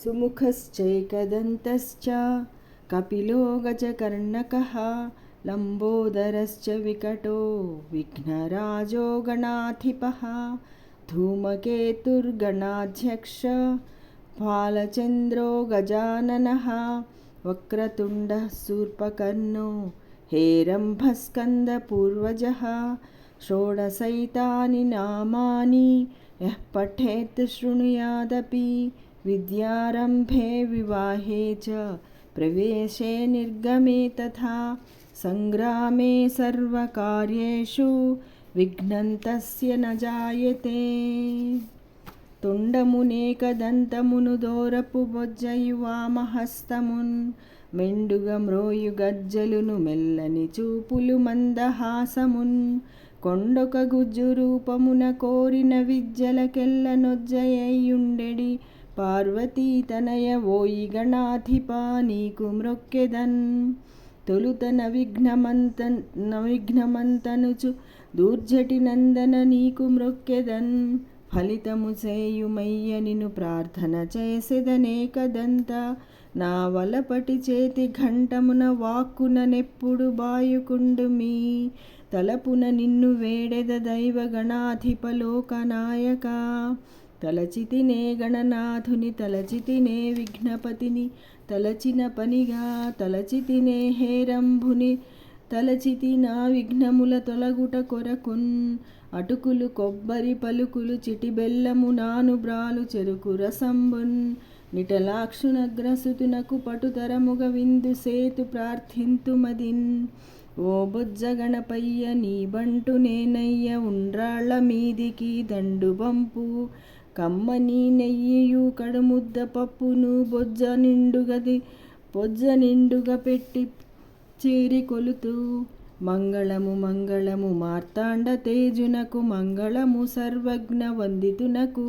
सुमुखश्चैकदन्तश्च कपिलो गजकर्णकः लम्बोदरश्च विकटो विघ्नराजो गणाधिपः धूमकेतुर्गणाध्यक्ष फालचन्द्रो गजाननः वक्रतुण्डः शूर्पकर्णो हेरम्भस्कन्दपूर्वजः षोडशैतानि नामानि यः पठेत् शृणुयादपि विद्यारम्भे विवाहे च प्रवेशे निर्गमे तथा सङ्ग्रामे सर्वकार्येषु విఘ్నం తస్య న జాయతే తుండమునేకదంతమును దోరపు బొజ్జయువామహస్తమున్ మెండుగ మ్రోయు గజ్జలును మెల్లని చూపులు మందహాసమున్ కొండొక గుజ్జు రూపమున కోరిన విద్యలకెల్ల నొజ్జయ్యుండెడి పార్వతీ తనయ ఓయి గణాధిపా నీకు మ్రొక్కెదన్ తొలుత నవిఘ్నమంత నవిఘ్నమంతనుచు దూర్జటి నందన నీకు మ్రొక్కెదన్ ఫలితము చేయుమయ్య నిను ప్రార్థన చేసెదనేకదంత నా వలపటి చేతి ఘంటమున వాక్కున నెప్పుడు బాయుకుండు మీ తలపున నిన్ను వేడెద దైవ గణాధిపలోకనాయక తలచితినే గణనాథుని తలచితినే విఘ్నపతిని తలచిన పనిగా తలచితినే హేరంభుని తలచితి నా విఘ్నముల తొలగుట కొరకున్ అటుకులు కొబ్బరి పలుకులు చిటిబెల్లము నానుబ్రాలు చెరుకు రసంబున్ నిటలాక్షునగ్రసుతునకు పటుతరముగ విందు సేతు ప్రార్థింతుమదిన్ ఓ బొజ్జ గణపయ్య నీ బంటు నేనయ్య ఉండ్రాళ్ళ మీదికి దండు పంపు కమ్మని నెయ్యియు కడుముద్ద పప్పును బొజ్జ నిండుగది బొజ్జ నిండుగా పెట్టి చేరి కొలుతూ మంగళము మంగళము మార్తాండ తేజునకు మంగళము సర్వజ్ఞ వందితునకు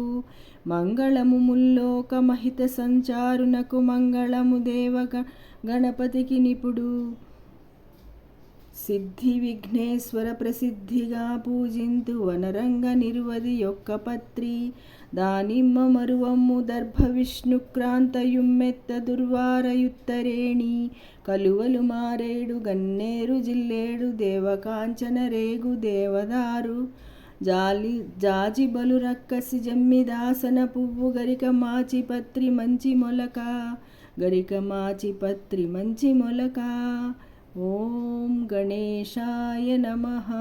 మంగళము ముల్లోక మహిత సంచారునకు మంగళము దేవగ గణపతికి నిపుడు. సిద్ధి విఘ్నేశ్వర ప్రసిద్ధిగా పూజింతు వనరంగ నిర్వది యొక్క పత్రి. దానిమ్మ మరువమ్ము దర్భ విష్ణుక్రాంతయుమ్మెత్త దుర్వారయుత్తరేణి. కలువలు మారేడు గన్నేరు జిల్లేడు దేవకాంచన రేగు దేవదారు. జాలి జాజి బలు రక్కసి జమ్మిదాసన పువ్వు గరిక మాచి పత్రి మంచి మొలక. గరిక మాచి పత్రి మంచి మొలక. ॐ गणेशाय नमः।